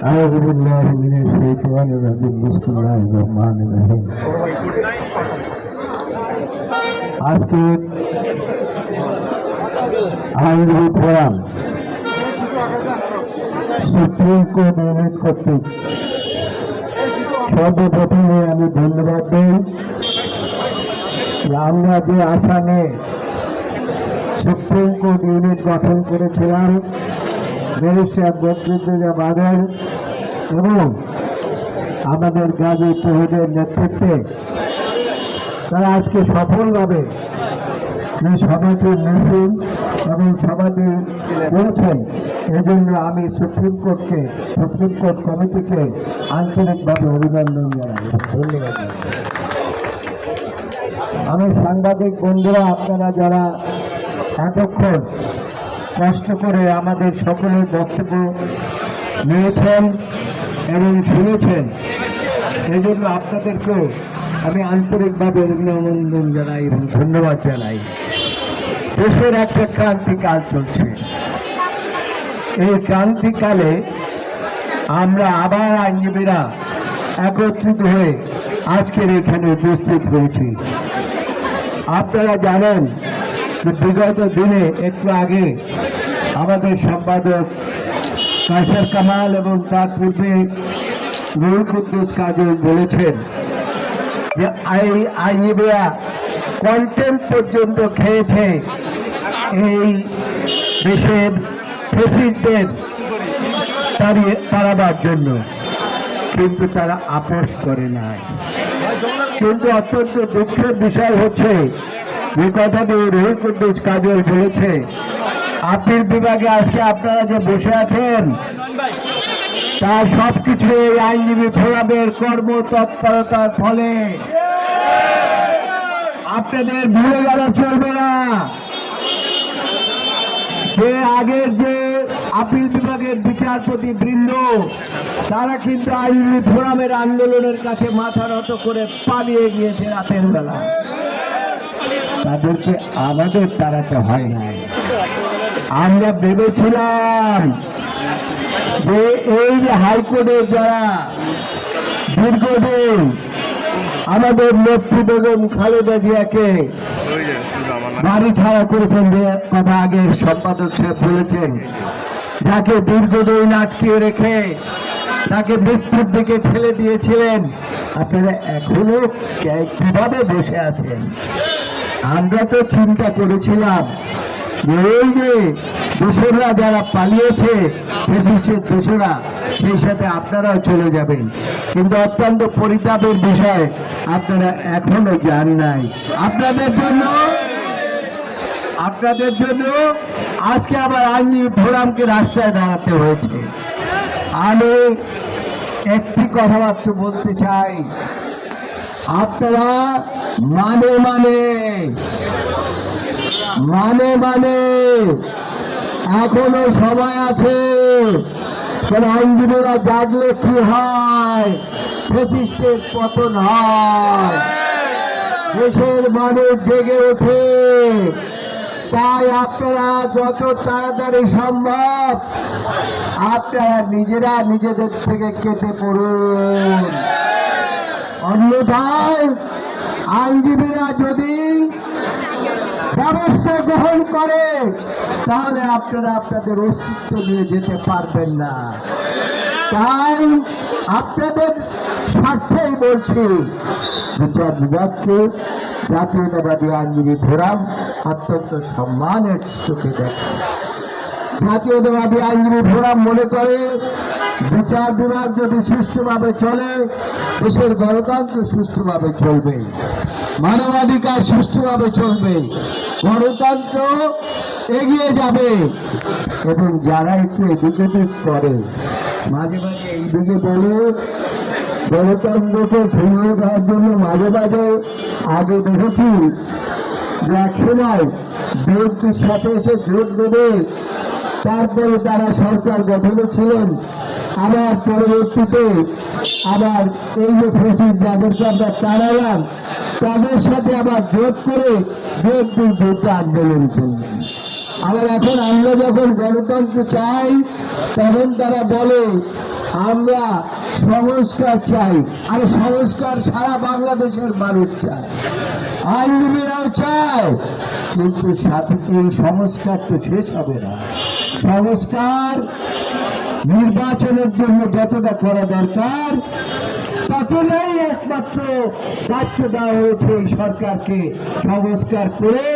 أعوذ بالله من الشيطان الرجيم بسم الله الرحمن الرحيم আজকে আইনজীবী forum supreme court unit কর্তৃক সর্বপ্রথমে আমি ধন্যবাদ দিই যে আমরা যে আসামে সুপ্রিম কোর্ট ইউনিট গঠন করেছিলাম ব্যারিস্টার বদরুদ্দোজা বাদল এবং আমাদের গাজী চৌধুরীর নেতৃত্বে তারা আজকে সফলভাবে এই সভাটির মিছিল এবং সভাটি করেছেন। এই জন্য আমি সুপ্রিম কোর্টকে সুপ্রিম কোর্ট কমিটিকে আঞ্চলিকভাবে অভিনন্দন জানাই। আমি সাংবাদিক বন্ধুরা, আপনারা যারা এতক্ষণ কষ্ট করে আমাদের সকলের বক্তব্য নিয়েছেন এবং শুনেছেন। এই জন্য আপনাদেরকেও আমি আন্তরিকভাবে অভিনন্দন জানাই এবং ধন্যবাদ জানাই। দেশের একটা ক্রান্তিকাল চলছে। এই ক্রান্তিকালে আমরা আবার আইনজীবীরা একত্রিত হয়ে আজকের এখানে উপস্থিত হয়েছি। আপনারা জানেন বিগত দিনে একটু আগে আমাদের সম্পাদক কাসার কামাল এবং তার পূর্বে কুদ্দুস কাজল বলেছেন যে এই আইনজীবীরা কন্টেম পর্যন্ত খেয়েছে এই দেশের ফেসিলদের তাড়িয়ে তাড়াবার জন্য। কিন্তু তারা আপোষ করে নাই। কিন্তু অত্যন্ত দুঃখের বিষয় হচ্ছে যে কথাটি রোহিত কুদ্দুস কাজল বলেছে আপিল বিভাগে আজকে আপনারা যে বসে আছেন, তা সবকিছু এই আইনজীবী ফোরামের কর্মতৎপরতার ফলে। আপনাদের ভুলে গেলে চলবে না। যে আগের যে আপিল বিভাগের বিচারপতি বৃন্দ, তারা কিন্তু আইনজীবী ফোরামের আন্দোলনের কাছে মাথা নত করে পালিয়ে গিয়েছে রাতের বেলা। তাদেরকে আমাদের তাড়াতে হয় নাই আমরা ভেবেছিলাম যে এই যে হাইকোর্টের যারা দীর্ঘদিন আমাদের নেত্রী বেগম খালেদা জিয়াকে বাড়ি ছাড়া করেছেন, যে কথা আগে সম্পাদক সাহেব বলেছেন, যাকে দীর্ঘদিন আটকে রেখে তাকে মৃত্যুর দিকে ঠেলে দিয়েছিলেন, আপনারা এখনও কীভাবে বসে আছেন? আমরা তো চিন্তা করেছিলাম এই যে দোসররা যারা পালিয়েছে দোসরা সেই সাথে আপনারাও চলে যাবেন। কিন্তু অত্যন্ত পরিতাপের বিষয়, আপনারা এখনও যান নাই। আপনাদের জন্য? আপনাদের জন্য? আজকে আবার আইনজীবী ফোরামকে রাস্তায় দাঁড়াতে হয়েছে। আমি একটি কথাবার্তা বলতে চাই। আপনারা মানে মানে। মানে মানে। এখনও সময় আছে। আইনজীবীরা জাগলে কি হয়? ফেসিস্টের পতন হয়। দেশের মানুষ জেগে ওঠে। তাই আপনারা যত তাড়াতাড়ি সম্ভব আপনারা নিজেরা নিজেদের থেকে কেটে পড়ুন। অন্যথায় আইনজীবীরা যদি ব্যবস্থা গ্রহণ করে, তাহলে আপনারা আপনাদের অস্তিত্ব নিয়ে যেতে পারবেন না। তাই আপনাদের স্বার্থেই বলছি, বিচার বিভাগকে জাতীয়তাবাদী আইনজীবী ফোরাম অত্যন্ত সম্মানের চোখে দেখে জাতীয়তাবাদী আইনজীবী ফোরাম মনে করে, বিচার বিভাগ যদি সুষ্ঠুভাবে চলে, দেশের গণতন্ত্র সুষ্ঠুভাবে চলবে। মানবাধিকার সুষ্ঠুভাবে চলবে। গণতন্ত্র এগিয়ে যাবে। এবং যারা একটু এডুকেটেড করে, মাঝে মাঝে এইদিকে বলে, গণতন্ত্রকে ফিরিয়ে দেওয়ার জন্য মাঝে মাঝে আগে দেখেছি এক সময় বিএনপির সাথে এসে জোট দেবে তারপরে তারা সরকার গঠনে ছিলেন। আবার পরবর্তীতে আবার এই যে ফেসিস যাদেরকে আমরা তাড়ালাম, তাদের সাথে আবার জোট করে বিএনপির বিরুদ্ধে আন্দোলন করলেন আবার এখন আমরা যখন গণতন্ত্র চাই, তখন তারা বলে, আমরা সংস্কার চাই, আর সংস্কার সারা বাংলাদেশের মানুষ চায়। কিন্তু সাথে সংস্কার তো শেষ হবে না? সংস্কার নির্বাচনের জন্য যতটা করা দরকার, ততটাই একমাত্র দায়িত্ব দেওয়া হয়েছে এই সরকারকে সংস্কার করে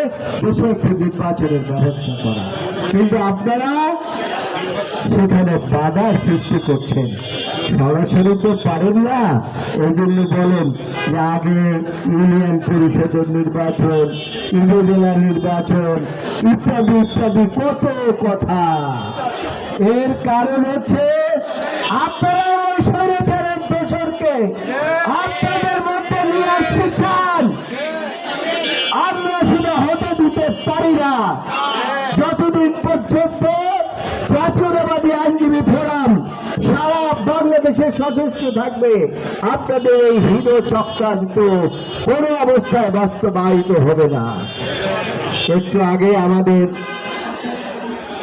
দেশে নির্বাচনের ব্যবস্থা করা। কিন্তু আপনারা সেখানে বাধা সৃষ্টি করছেন। সরাসরি তো পারেন না। এই জন্য বলেন যে আগে ইউনিয়ন পরিষদের নির্বাচন, উপজেলা নির্বাচন, ইত্যাদি ইত্যাদি কত কথা। এর কারণ হচ্ছে আপনারা হতে দিতে পারি না। যতদিন পর্যন্ত সারা বাংলাদেশে সচেষ্ট থাকবে। আপনাদের এই হৃদ চক্রান্ত কোনো অবস্থায় বাস্তবায়িত হবে না। একটু আগে আমাদের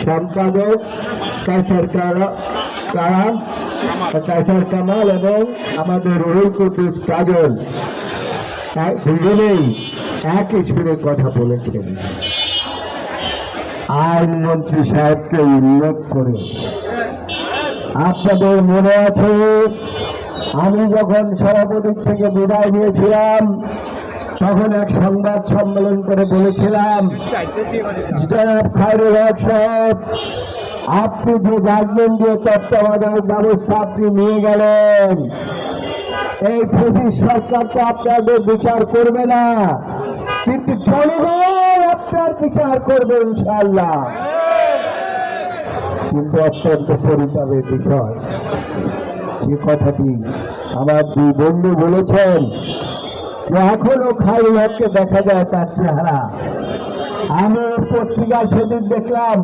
সম্পাদক কাইসার কারা কাইসার কামাল এবং আমাদের কুদ্দুস কাজল, এক- দুজনেই একই সুরে কথা বলেছেন। আইনমন্ত্রী সাহেবকে উল্লেখ করে আপনাদের মনে আছে, আমি যখন সভাপতি থেকে বিদায় নিয়েছিলাম, তখন এক সংবাদ সম্মেলন করে বলেছিলাম আপনি যে জাজমেন্ট দিয়ে তত্ত্বাবধায়ক ব্যবস্থা আপনি নিয়ে গেলেন, এই ফসিস সরকার তো আপনাদের বিচার করবে না, কিন্তু জনগণ আপনার বিচার করবে ইনশাল্লাহ কিন্তু অত্যন্ত পরিতাপের বিষয়। যে কথাটি আমার দুই বন্ধু বলেছেন এখনও খাইরুল হককে দেখা যায় তার চেহারা। আমি পত্রিকা সেদিন দেখলাম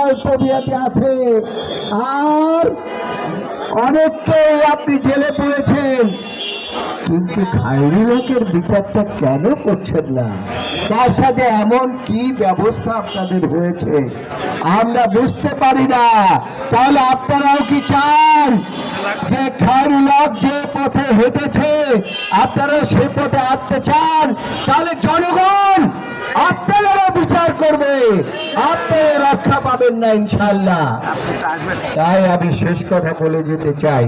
অল্প বিয়াতে আছে আর অনেককেই আপনি জেলে পড়েছেন কিন্তু খাইরুল হকের বিচারটা কেন করছেন না? তার সাথে এমন কি ব্যবস্থা আপনাদের হয়েছে? আমরা বুঝতে পারি না। তাহলে আপনারাও কি চান যে খাইরুল হক যে পথে হেঁটেছে, আপনারাও সে পথে আসতে চান? তাহলে জনগণ, আপনারাও বিচার করবে। আপনারা রক্ষা পাবেন না ইনশাল্লাহ তাই আমি শেষ কথা বলে যেতে চাই।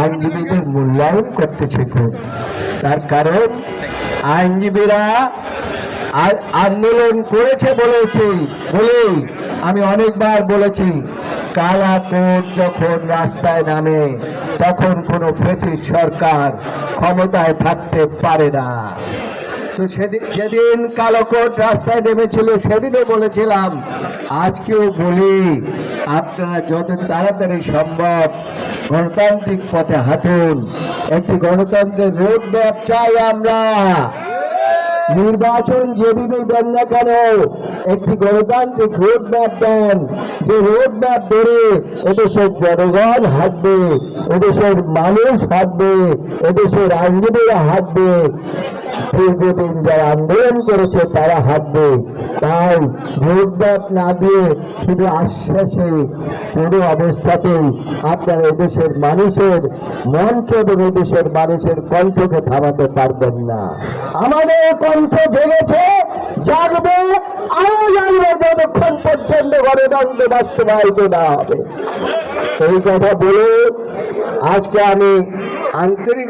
আইনজীবীদের মূল্যায়ন করতে শিখুন তার কারণ আইনজীবীরা আন্দোলন করেছে বলেছি। বলেই আমি অনেকবার বলেছি কালা কোট যখন রাস্তায় নামে, তখন কোনো ফেসিস সরকার ক্ষমতায় থাকতে পারে না। তো সেদিন, যেদিন কালো কোট রাস্তায় নেমেছিল, সেদিনও বলেছিলাম, আজকেও বলি, আপনারা যত তাড়াতাড়ি সম্ভব গণতান্ত্রিক পথে হাঁটুন। একটি গণতন্ত্রের রোড ম্যাপ চাই আমরা। নির্বাচন যেদিনই দেন না কেন, একটি গণতান্ত্রিক রোড ম্যাপ দেন। যে রোড ম্যাপ ধরে এদেশের জনগণ হাঁটবে, এদেশের মানুষ হাঁটবে, এদেশের আইনজীবীরা হাঁটবে। দীর্ঘদিন যারা আন্দোলন করেছে, তারা হাঁটবে তাই রোডম্যাপ না দিয়ে শুধু আশ্বাসে কোনো অবস্থাতেই আপনার এদেশের মানুষের মনকে এবং এদেশের মানুষের কণ্ঠকে থামাতে পারবেন না। আমাদের কণ্ঠ জেগেছে, জাগবে, আরও জাগবে যতক্ষণ পর্যন্ত গণতন্ত্র বাস্তবায়িত না হবে। এই কথা বলে আজকে আমি আন্তরিক